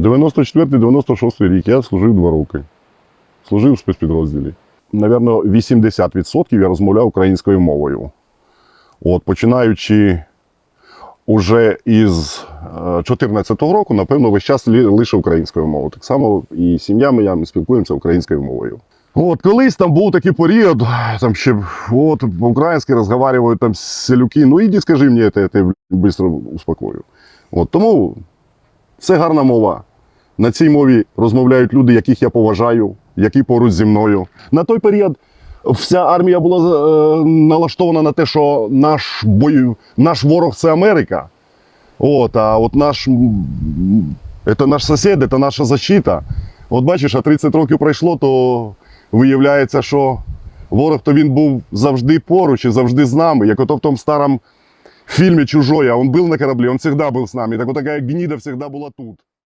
94-96 рік я служив два роки. Служив в спецпідрозділі. Навірно, 80% я розмовляв українською мовою. От, починаючи уже із 2014 року, напевно, весь час лише українською мовою. Так само і сім'я моя, ми спілкуємося українською мовою. От колись там був такий період, там ще от по-українськи розмовляють там селюки. Ну іди скажи мені, я тебе швидко успокою. От тому це гарна мова. На цій мові розмовляють люди, яких я поважаю, які поруч зі мною. На той період вся армія була е, налаштована на те, що наш бой, наш ворог це Америка. От, а от наш це наш сусід, це наша защита. От бачиш, а 30 років пройшло, то виявляється, що ворог то він був завжди поруч і завжди з нами, як ото в тому старому фільмі а він був на кораблі, він завжди був з нами. Так от така гніда завжди була тут.